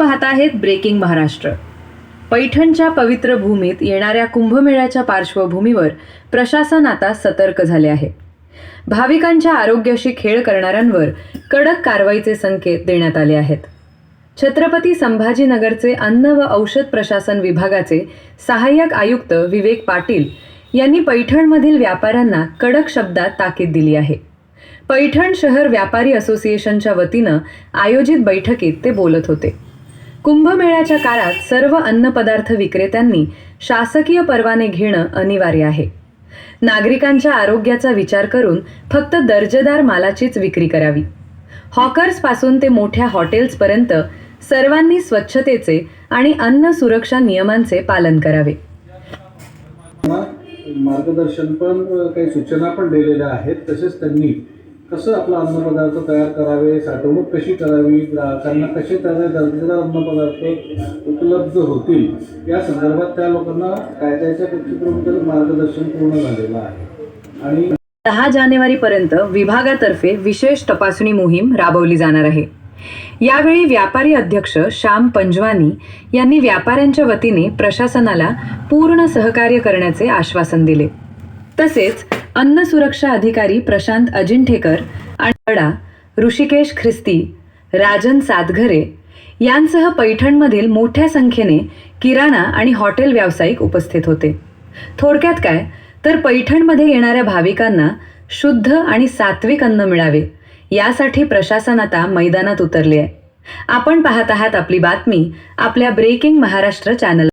पाहत आहेत ब्रेकिंग महाराष्ट्र. पैठणच्या पवित्र भूमीत येणाऱ्या कुंभमेळ्याच्या पार्श्वभूमीवर प्रशासन आता सतर्क झाले आहे. भाविकांच्या आरोग्याशी खेळ करणाऱ्यांवर कडक कारवाईचे संकेत देण्यात आले आहेत. छत्रपती संभाजीनगरचे अन्न व औषध प्रशासन विभागाचे सहाय्यक आयुक्त विवेक पाटील यांनी पैठणमधील व्यापाऱ्यांना कडक शब्दात ताकीद दिली आहे. पैठण शहर व्यापारी असोसिएशनच्या वतीनं आयोजित बैठकीत ते बोलत होते. कुंभमेळ्याच्या काळात सर्व अन्नपदार्थ विक्रेत्यांनी शासकीय परवाने घेणं अनिवार्य आहे. नागरिकांच्या आरोग्याचा विचार करून फक्त दर्जेदार मालाचीच विक्री करावी. हॉकर्सपासून ते मोठ्या हॉटेल्सपर्यंत सर्वांनी स्वच्छतेचे आणि अन्न सुरक्षा नियमांचे पालन करावे. मार्गदर्शन पण काही सूचना पण दिलेल्या आहेत. तसेच त्यांनी कसं आपला अन्नपदार्थ तयार करावे साठवणूक कशी करावी ग्राहकांना कसे त्याचे दर्जेदार अन्नपदार्थ उपलब्ध होतील या संदर्भात त्या लोकांना कायद्याच्या कक्षेपर्यंत मार्गदर्शन पूर्ण झालेलं आहे. आणि दहा जानेवारीपर्यंत विभागातर्फे विशेष तपासणी मोहीम राबवली जाणार आहे. यावेळी व्यापारी अध्यक्ष श्याम पंजवानी यांनी व्यापाऱ्यांच्या वतीने प्रशासनाला पूर्ण सहकार्य करण्याचे आश्वासन दिले. तसेच अन्न सुरक्षा अधिकारी प्रशांत अजिंठेकर आणि वडा ऋषिकेश ख्रिस्ती राजन सातघरे यांसह पैठणमधील मोठ्या संख्येने किराणा आणि हॉटेल व्यावसायिक उपस्थित होते. थोडक्यात काय? तर पैठणमध्ये येणाऱ्या भाविकांना शुद्ध आणि सात्विक अन्न मिळावे यासाठी प्रशासन आता मैदानात उतरले आहे. आपण पाहत आहात आपली बातमी आपल्या ब्रेकिंग महाराष्ट्र चॅनल